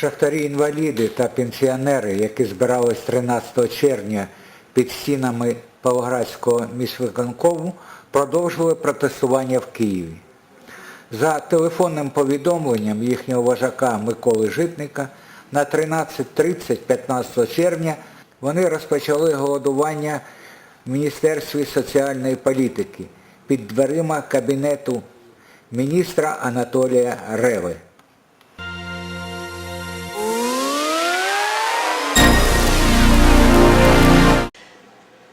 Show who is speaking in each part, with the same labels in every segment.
Speaker 1: Шахтарі-інваліди та пенсіонери, які збирались 13 червня під стінами Павлоградського міськвиконкому, продовжили протестування в Києві. За телефонним повідомленням їхнього вожака Миколи Житника на 13.30 15 червня вони розпочали голодування в Міністерстві соціальної політики під дверима кабінету міністра Анатолія Реви.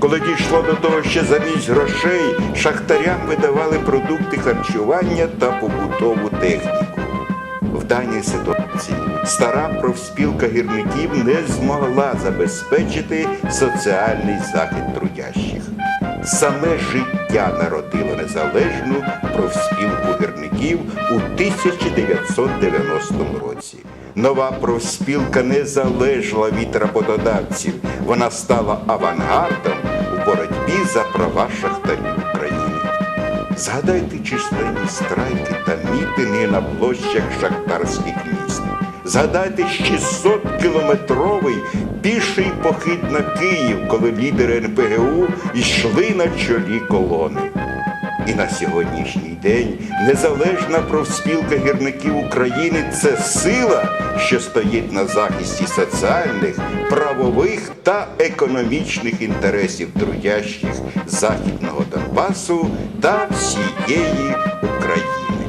Speaker 2: Коли дійшло до того, що замість грошей шахтарям видавали продукти харчування та побутову техніку. В даній ситуації стара профспілка гірників не змогла забезпечити соціальний захист трудящих. Саме життя народило незалежну профспілку гірників у 1990 році. Нова профспілка не залежала від роботодавців. Вона стала авангардом боротьбі за права шахтарів України. Згадайте численні страйки та мітинги на площах шахтарських міст. Згадайте 600-кілометровий піший похід на Київ, коли лідери НПГУ йшли на чолі колони. І на сьогоднішній день незалежна профспілка гірників України це сила, що стоїть на захисті соціальних, та економічних інтересів трудящих Західного Донбасу та всієї України.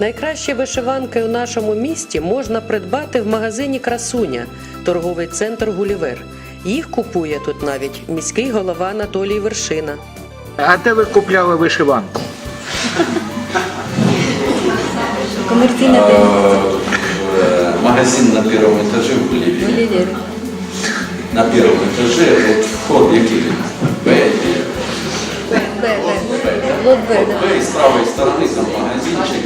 Speaker 3: Найкращі вишиванки у нашому місті можна придбати в магазині Красуня, торговий центр Гулівер. Їх купує тут навіть міський голова Анатолій Вершина.
Speaker 4: А де ви купляли вишиванку?
Speaker 5: Комерційна
Speaker 6: Э, магазин на первом этаже в Боливии. На первом этаже вот вход який? Б
Speaker 5: Б, Б, Б.
Speaker 6: Б, і з правої сторони там магазинчик.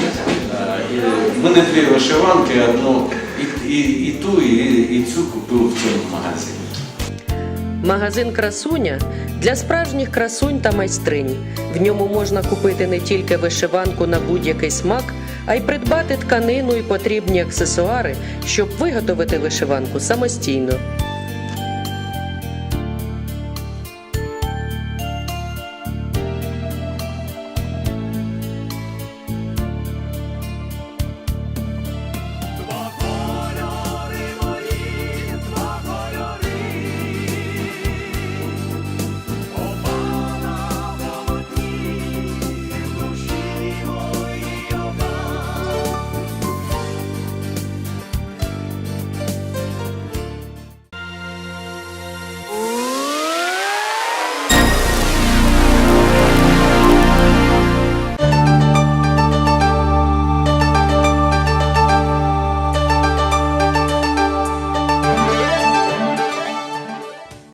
Speaker 6: Е, І в мене дві вишиванки, одну і, і, і ту, і, і цю купив в цьому магазині.
Speaker 3: Магазин Красуня для справжніх красунь та майстринь. В ньому можна купити не тільки вишиванку на будь-який смак, а й придбати тканину і потрібні аксесуари, щоб виготовити вишиванку самостійно.